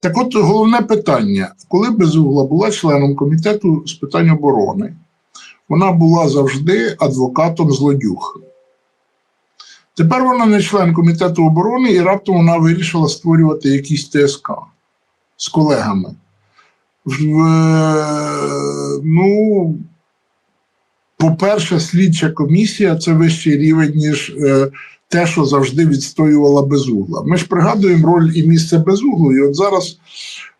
Так от головне питання: коли Безугла була членом комітету з питань оборони, вона була завжди адвокатом злодюг. Тепер вона не член комітету оборони, і раптом вона вирішила створювати якісь ТСК з колегами. В, ну, по-перше, слідча комісія це вищий рівень, ніж е, те, що завжди відстоювала безугла. Ми ж пригадуємо роль і місце безуглу. І от зараз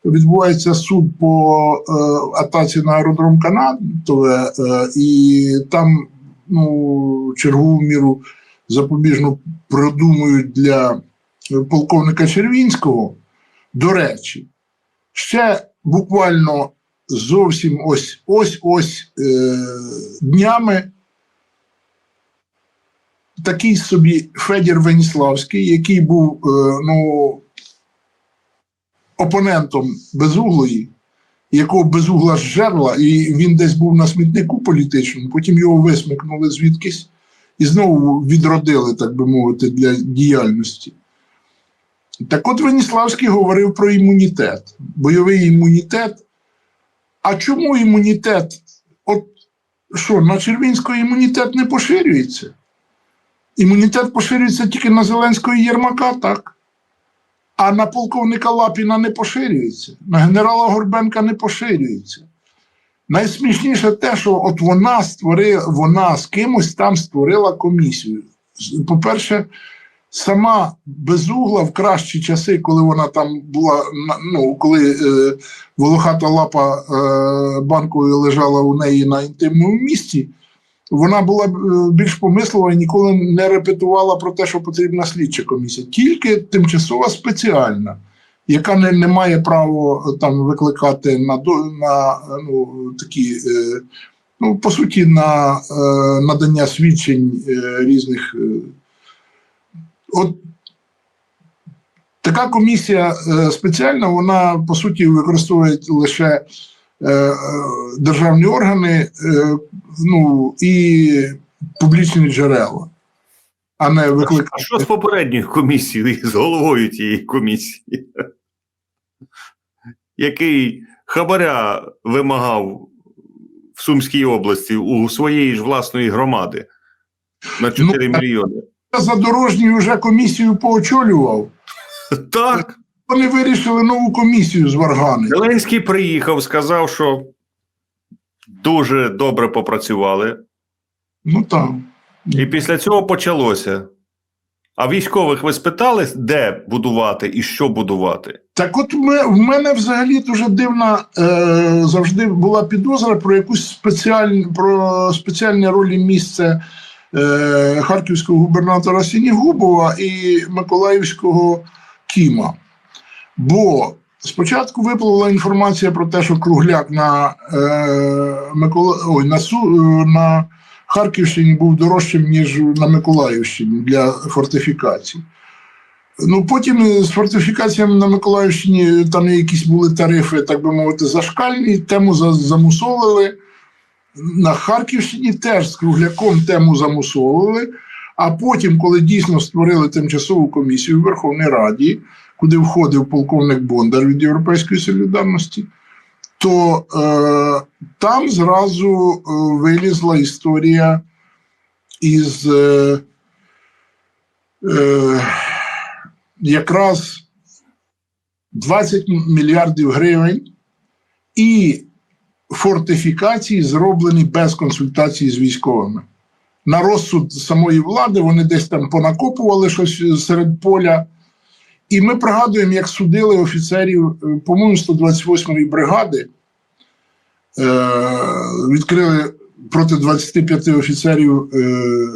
відбувається суд по е, атаці на аеродром Канатове, е, і там ну, чергову міру запобіжну продумують для полковника Червінського. До речі, ще буквально зовсім ось ось ось е, днями такий собі Федір Веніславський, який був е, ну, опонентом безуглої, якого безугла зжерла, і він десь був на смітнику політичному, потім його висмикнули звідкись і знову відродили, так би мовити, для діяльності. Так от Веніславський говорив про імунітет, бойовий імунітет. А чому імунітет? От що, на Червінського імунітет не поширюється? Імунітет поширюється тільки на Зеленського і Єрмака, так. А на полковника Лапіна не поширюється, на генерала Горбенка не поширюється. Найсмішніше те, що от вона створила, вона з кимось там створила комісію. По-перше, сама безугла в кращі часи, коли вона там була, ну, коли е, волохата лапа е, банкою лежала у неї на інтимному місці, вона була е, більш помислива і ніколи не репетувала про те, що потрібна слідча комісія. Тільки тимчасова спеціальна, яка не, не має права е, там викликати на, на е, ну, такі, ну, по суті, на надання свідчень різних. От така комісія спеціальна, вона по суті використовує лише державні органи е, ну, і публічні джерела, а не А що з попередньою комісією, з головою тієї комісії? Який хабаря вимагав в Сумській області у своєї ж власної громади на 4 Ну, мільйони? Задорожній вже комісію поочолював. Так, Вони вирішили нову комісію з Варгани. Зеленський приїхав, сказав, що дуже добре попрацювали, Ну так. і після цього почалося. А військових ви спитали, де будувати і що будувати? Так, от ми, в мене взагалі дуже дивна е, завжди була підозра про якусь спеціальну про спеціальні ролі місце е, харківського губернатора Сінігубова і Миколаївського Кіма. Бо спочатку випливла інформація про те, що кругляк на, е, Микола... Ой, на, Су... е, на Харківщині був дорожчим, ніж на Миколаївщині для фортифікацій. Ну, потім з фортифікаціями на Миколаївщині там якісь були тарифи, так би мовити, зашкальні, тему за- замусолили. На Харківщині теж з кругляком тему замусолили. А потім, коли дійсно створили тимчасову комісію в Верховній Раді, куди входив полковник Бондар від Європейської солідарності, то е, там зразу е, вилізла історія із. Е, е, якраз 20 мільярдів гривень і фортифікації зроблені без консультації з військовими. На розсуд самої влади вони десь там понакопували щось серед поля. І ми пригадуємо, як судили офіцерів, е, по-моєму, 128-ї бригади, е, відкрили проти 25 офіцерів е,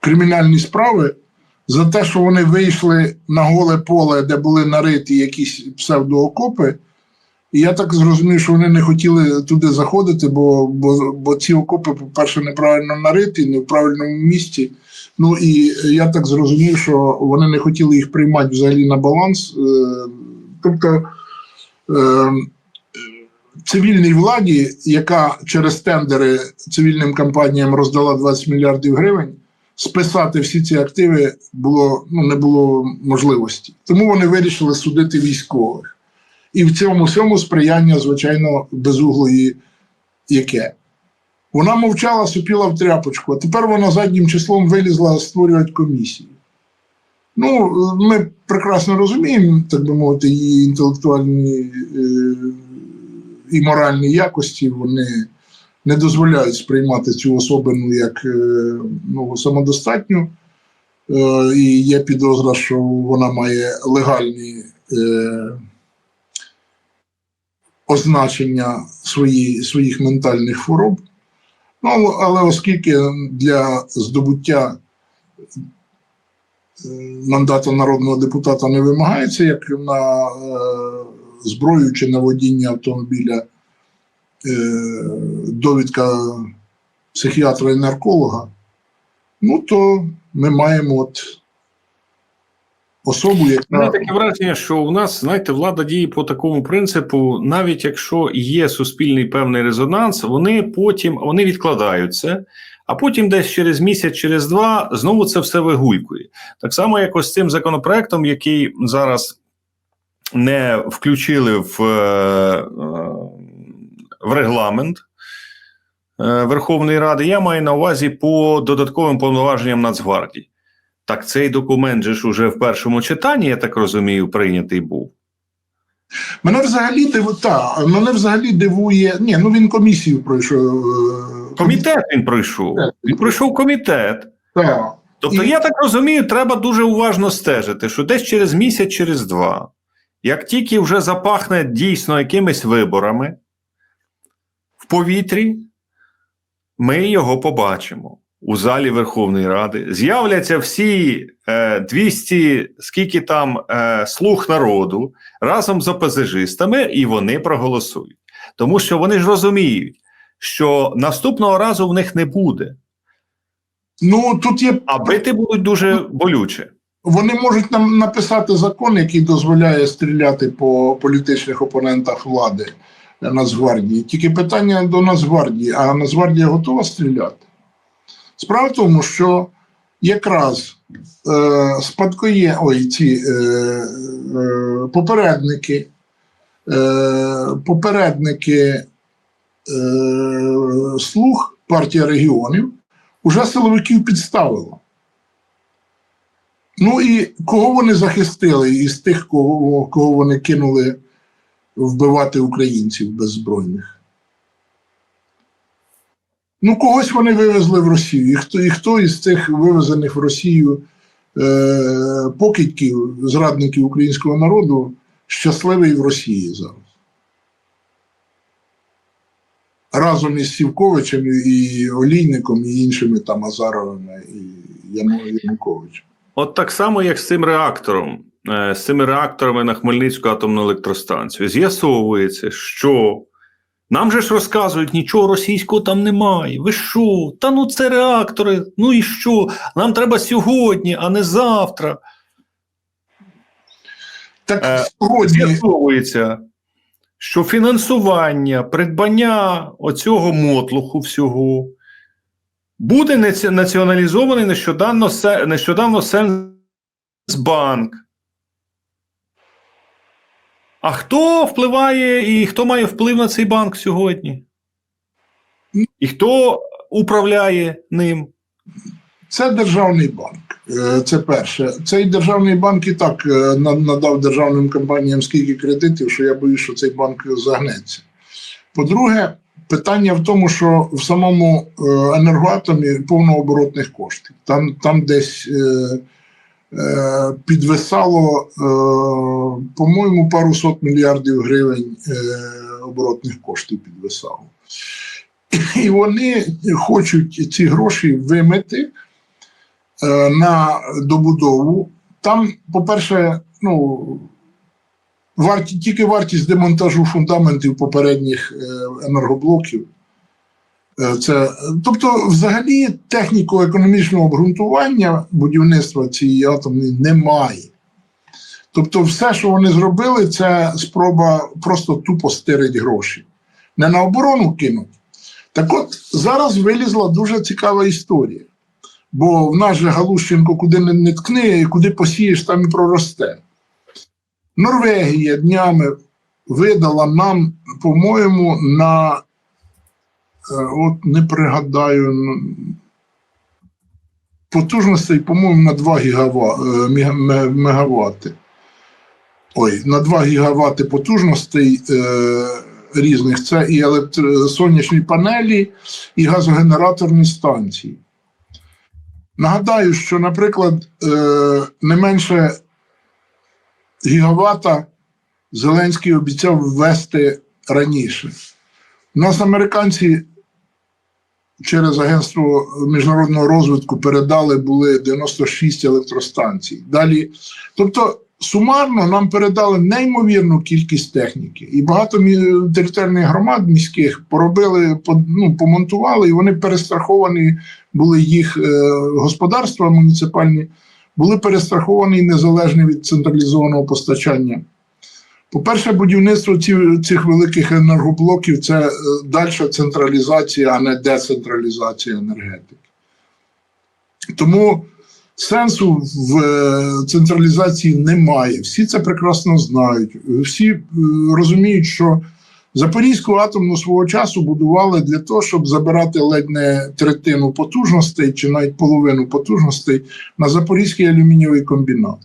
кримінальні справи за те, що вони вийшли на голе поле, де були нариті якісь псевдоокопи. І я так зрозумів, що вони не хотіли туди заходити, бо, бо, бо ці окопи, по-перше, неправильно нариті, не в правильному місці. Ну і я так зрозумів, що вони не хотіли їх приймати взагалі на баланс. Е, Тобто е, цивільній владі, яка через тендери цивільним компаніям роздала 20 мільярдів гривень, списати всі ці активи було, ну, не було можливості. Тому вони вирішили судити військових. І в цьому всьому сприяння, звичайно, безуглої яке. Вона мовчала, сопіла в тряпочку, а тепер вона заднім числом вилізла створювати комісію. Ну, ми прекрасно розуміємо, так би мовити, її інтелектуальні е, і моральні якості, вони не дозволяють сприймати цю особину як е, ну, самодостатню. Е, і є підозра, що вона має легальні е, означення свої, своїх ментальних хвороб. Ну, але оскільки для здобуття е, мандату народного депутата не вимагається, як на е, зброю чи на водіння автомобіля е, довідка психіатра і нарколога, ну то ми маємо от особу, яка мене таке враження, що у нас, знаєте, влада діє по такому принципу, навіть якщо є суспільний певний резонанс, вони потім вони відкладаються, а потім десь через місяць, через два знову це все вигулькує. Так само, як ось цим законопроектом, який зараз не включили в, е, е, в регламент. е, Верховної Ради, я маю на увазі по додатковим повноваженням Нацгвардії. Так цей документ же ж уже в першому читанні, я так розумію, прийнятий був. мене взагалі дивує, та, мене взагалі дивує. Ні, ну він комісію пройшов. е, Комітет він пройшов. Він пройшов комітет. Так. Тобто, І- я так розумію, треба дуже уважно стежити, що десь через місяць, через два, як тільки вже запахне дійсно якимись виборами в повітрі, ми його побачимо у залі Верховної Ради. З'являться всі е, 200, скільки там е, слуг народу разом з опозижистами, і вони проголосують. Тому що вони ж розуміють, що наступного разу в них не буде, Ну тут є а бити будуть дуже болюче. Вони можуть нам написати закон, який дозволяє стріляти по політичних опонентах влади Нацгвардії. Тільки питання до Нацгвардії, а Нацгвардія готова стріляти? Справа в тому, що якраз е, спадкоє, ой, ці е, е, попередники, е, попередники е, слуг партія регіонів уже силовиків підставила. Ну і кого вони захистили із тих, кого, кого вони кинули вбивати українців беззбройних? Ну, когось вони вивезли в Росію. І хто, і хто із цих вивезених в Росію е, покидьків, зрадників українського народу, щасливий в Росії зараз? Разом із Сівковичем і Олійником, і іншими там Азаровими і Яну- Януковичем. От так само, як з цим реактором, е, з цими реакторами на Хмельницьку атомну електростанцію, з'ясовується, що нам же ж розказують, нічого російського там немає. Ви що? Та ну це реактори. Ну і що? Нам треба сьогодні, а не завтра. Так Е, сьогодні З'ясовується, що фінансування, придбання оцього мотлуху всього буде націоналізований нещодавно, нещодавно Сенсбанк. А хто впливає і хто має вплив на цей банк сьогодні? І хто управляє ним? Це державний банк. Е, Це перше. Цей державний банк і так е, надав державним компаніям скільки кредитів, що я боюсь, що цей банк загнеться. По-друге, питання в тому, що в самому е, енергоатомі повнооборотних коштів. Там, там десь підвисало, е, по-моєму, пару сот мільярдів гривень е, оборотних коштів підвисало. І вони хочуть ці гроші вимити е, на добудову. Там, по-перше, ну, варті, тільки вартість демонтажу фундаментів попередніх е, енергоблоків. Е, Це, тобто, взагалі, техніко-економічного обґрунтування будівництва цієї атомної немає. Тобто, все, що вони зробили, це спроба просто тупо стирить гроші. Не на оборону кинуть. Так от зараз вилізла дуже цікава історія. Бо в нас же Галущенко куди не, не ткни, куди посієш, там і проросте. Норвегія днями видала нам, по-моєму, на от не пригадаю потужностей, по-моєму, на 2 гігава, е, мегаватти. Ой, на 2 гігавати потужностей е, різних. Це і електро- сонячні панелі, і газогенераторні станції. Нагадаю, що, наприклад, е, не менше гігавата Зеленський обіцяв ввести раніше. У нас американці через Агентство міжнародного розвитку передали були 96 електростанцій. Далі, тобто, сумарно нам передали неймовірну кількість техніки, і багато територіальних громад міських поробили, ну, помонтували, і вони перестраховані були їх е, господарства муніципальні, були перестраховані і незалежні від централізованого постачання. По-перше, будівництво цих великих енергоблоків це е, дальша централізація, а не децентралізація енергетики. Тому сенсу в е, централізації немає. Всі це прекрасно знають. Всі е, розуміють, що Запорізьку атомну свого часу будували для того, щоб забирати ледь не третину потужностей чи навіть половину потужностей на Запорізький алюмінієвий комбінат.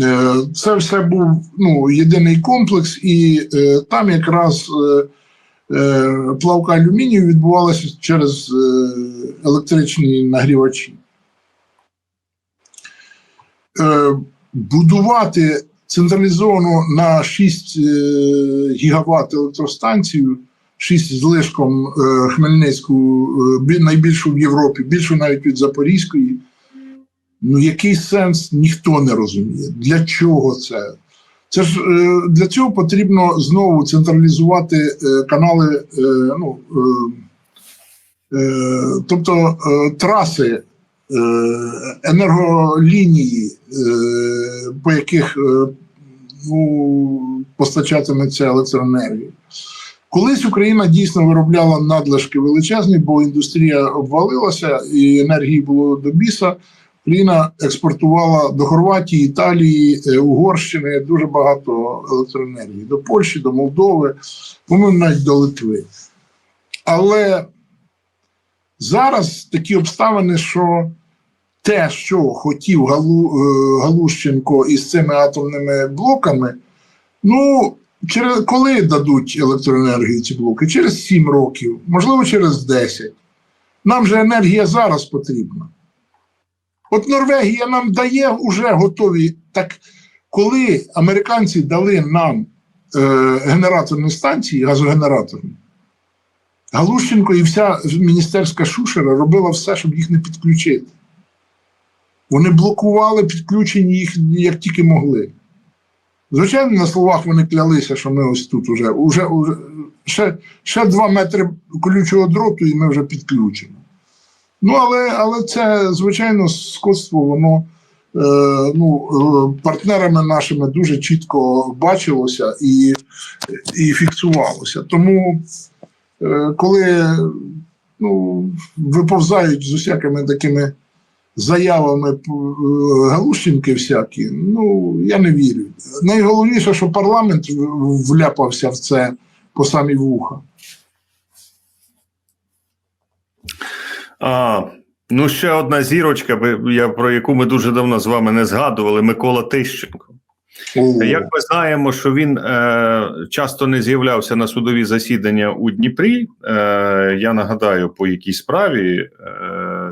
Е, Це все був ну, єдиний комплекс, і е, там якраз е, е, плавка алюмінію відбувалася через е, електричні нагрівачі. Е, будувати централізовано на 6 е, гігават електростанцію, 6 з лишком е, Хмельницьку, е, найбільшу в Європі, більшу навіть від Запорізької. Ну, який сенс ніхто не розуміє. Для чого це? Це ж е, для цього потрібно знову централізувати е, канали, е, ну, тобто траси, енерголінії, по яких ну, постачатиметься електроенергія. Колись Україна дійсно виробляла надлишки величезні, бо індустрія обвалилася і енергії було до біса. Україна експортувала до Хорватії, Італії, е, Угорщини дуже багато електроенергії, до Польщі, до Молдови, по-моєму, навіть до Литви. Але зараз такі обставини, що те, що хотів Галу, е, Галущенко із цими атомними блоками, ну, через, коли дадуть електроенергію ці блоки? Через 7 років, можливо, через 10. Нам же енергія зараз потрібна. От Норвегія нам дає вже готові. Так коли американці дали нам е, генераторні станції, газогенераторні, Галущенко і вся міністерська шушера робила все, щоб їх не підключити. Вони блокували підключення їх як тільки могли. Звичайно, на словах вони клялися, що ми ось тут уже, уже, уже ще, ще два метри колючого дроту, і ми вже підключимо. Ну, але, але це, звичайно, скотство, воно е, ну, е, партнерами нашими дуже чітко бачилося і, і фіксувалося. Тому, е, коли ну, виповзають з усякими такими заявами е, Галущенки всякі, ну, я не вірю. Найголовніше, що парламент вляпався в це по самі вуха. А, ну, ще одна зірочка, я, про яку ми дуже давно з вами не згадували: Микола Тищенко. О, Як ми знаємо, що він е, часто не з'являвся на судові засідання у Дніпрі. Е, я нагадаю, по якій справі е,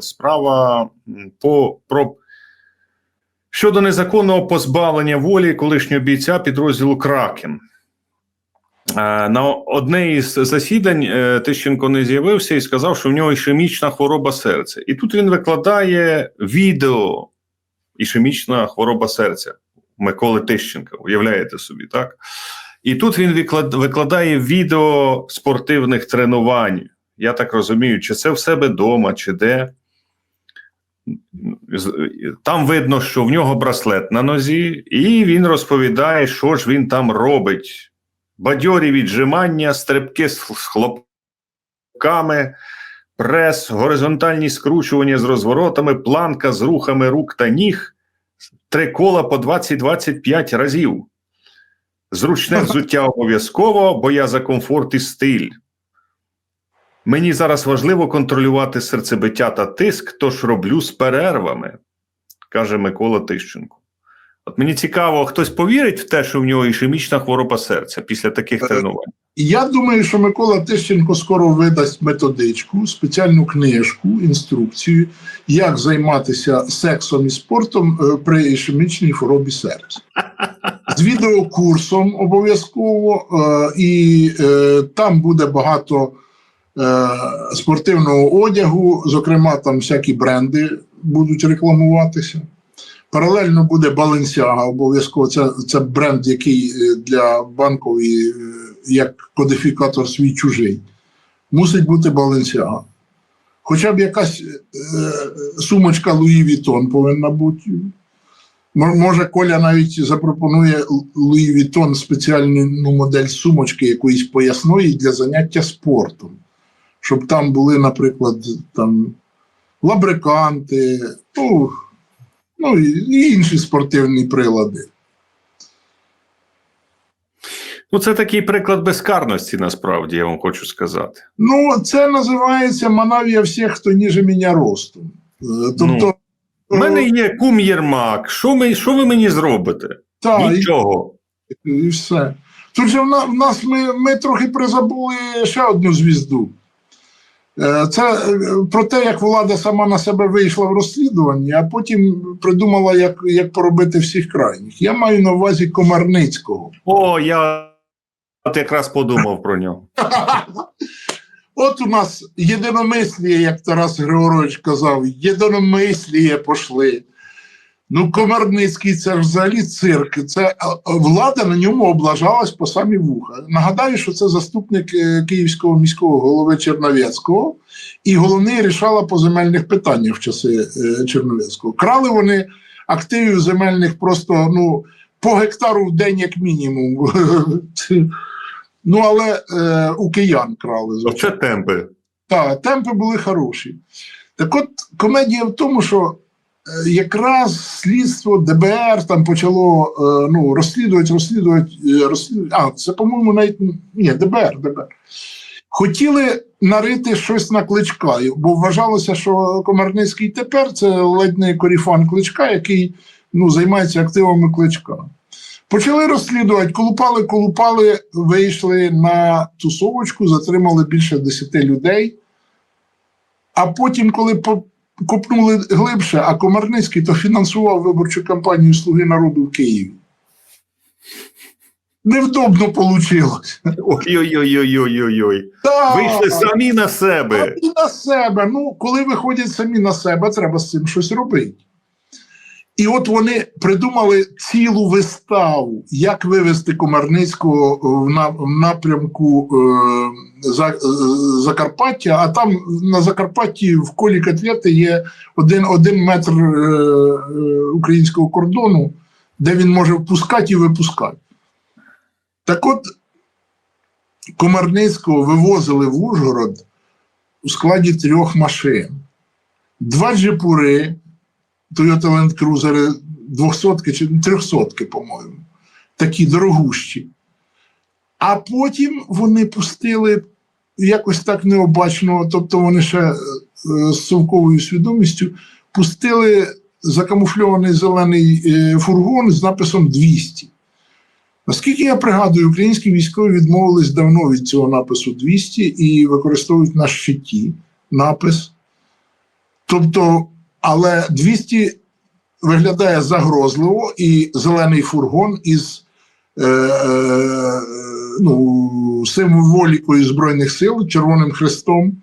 справа по про щодо незаконного позбавлення волі колишнього бійця підрозділу Кракен. Е, На одне із засідань е, Тищенко не з'явився і сказав, що в нього ішемічна хвороба серця. І тут він викладає відео ішемічна хвороба серця. Миколи Тищенка, уявляєте собі, так? І тут він викладає відео спортивних тренувань. Я так розумію, чи це в себе вдома, чи де. Там видно, що в нього браслет на нозі, і він розповідає, що ж він там робить. Бадьорі віджимання, стрибки з хлопками, прес, горизонтальні скручування з розворотами, планка з рухами рук та ніг, три кола по 20-25 разів. Зручне взуття обов'язково, бо я за комфорт і стиль. Мені зараз важливо контролювати серцебиття та тиск, тож роблю з перервами, каже Микола Тищенко. От мені цікаво, хтось повірить в те, що в нього ішемічна хвороба серця після таких Е, тренувань. Я думаю, що Микола Тищенко скоро видасть методичку, спеціальну книжку, інструкцію, як займатися сексом і спортом е, при ішемічній хворобі серця. З відеокурсом обов'язково, е, і там буде багато спортивного одягу, зокрема, там всякі бренди будуть рекламуватися. Паралельно буде Balenciaga обов'язково. Це, це бренд, який е, для банкової, е, як кодифікатор свій чужий. Мусить бути Balenciaga. Хоча б якась е, сумочка Луї Вітон повинна бути. Може, Коля навіть запропонує Луї Вітон спеціальну модель сумочки якоїсь поясної для заняття спортом. Щоб там були, наприклад, там лабриканти, ну, ну і і інші спортивні прилади. Ну, це такий приклад безкарності, насправді, я вам хочу сказати. Ну, це називається манавія всіх, хто ніже мене ростом. Е, Тобто, У мене є кум Єрмак. Що, ми, що ви мені зробите? та, Нічого. і все. Тут же в нас ми, ми трохи призабули ще одну звізду. Е, Це е, про те, як влада сама на себе вийшла в розслідуванні, а потім придумала, як, як поробити всіх крайніх. Я маю на увазі Комарницького. О, я от якраз подумав про нього. От у нас єдиномисліє, як Тарас Григорович казав, єдиномисліє пошли. Ну, Комарницький це ж взагалі цирк. Це влада на ньому облажалась по самі вуха. Нагадаю, що це заступник е, київського міського голови Черновецького і головний рішала по земельних питаннях в часи е, Черновецького. Крали вони активів земельних просто ну, по гектару в день, як мінімум. Ну, але е, у киян крали. Оце темпи. Так, темпи були хороші. Так от комедія в тому, що якраз слідство ДБР там почало е, ну, розслідувати, розслідувати, е, розслідувати. А, це, по-моєму, навіть ні, ДБР, ДБР. Хотіли нарити щось на кличка, бо вважалося, що Комарницький тепер це ледь не коріфан кличка, який ну, займається активами кличка. Почали розслідувати, колупали, колупали, вийшли на тусовочку, затримали більше 10 людей. А потім, коли копнули глибше, а Комарницький то фінансував виборчу кампанію Слуги народу в Києві. Невдобно вийшло. Ой-ой-ой-ой-ой-ой. Вийшли самі на себе. Самі на себе. Ну, коли виходять самі на себе, треба з цим щось робити. І от вони придумали цілу виставу, як вивести Комарницького в напрямку е, Закарпаття, а там на Закарпатті в колі котлети є один, один метр е, е, українського кордону, де він може впускати і випускати. Так от Комарницького вивозили в Ужгород у складі трьох машин. Два джипури, Toyota Land Cruiser 200 чи 300, по-моєму, такі дорогущі. А потім вони пустили якось так необачно, тобто вони ще е, з совковою свідомістю пустили закамуфльований зелений е, фургон з написом 200. Наскільки я пригадую, українські військові відмовились давно від цього напису 200 і використовують на щиті напис. Тобто, але 200 виглядає загрозливо, і зелений фургон із е, е, ну, символікою Збройних сил, Червоним Хрестом,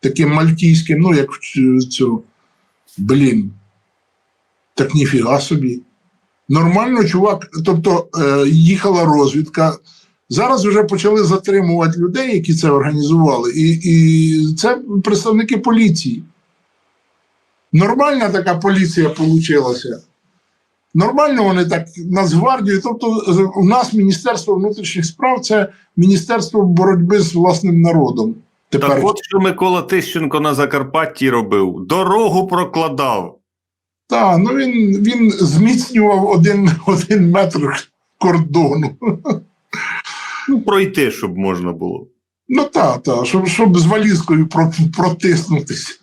таким мальтійським, ну, як цю, блін, так ніфіга собі. Нормально, чувак, тобто е, їхала розвідка. Зараз вже почали затримувати людей, які це організували, і, і це представники поліції. Нормальна така поліція получилася. Нормально вони так Нацгвардію. Тобто, у нас Міністерство внутрішніх справ це Міністерство боротьби з власним народом. Тепер Так от що Микола Тищенко на Закарпатті робив: дорогу прокладав. та, ну він, він зміцнював один, один метр кордону. Ну, пройти, щоб можна було. Ну так, та, щоб, щоб з валізкою протиснутися.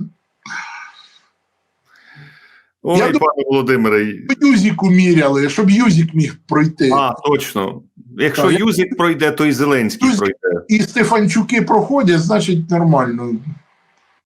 Ой, Я пане Володимире. Юзіку міряли, щоб Юзік міг пройти. А, точно. Якщо Так, Юзік пройде, то і Зеленський Юзік- пройде. І Стефанчуки проходять, значить нормально.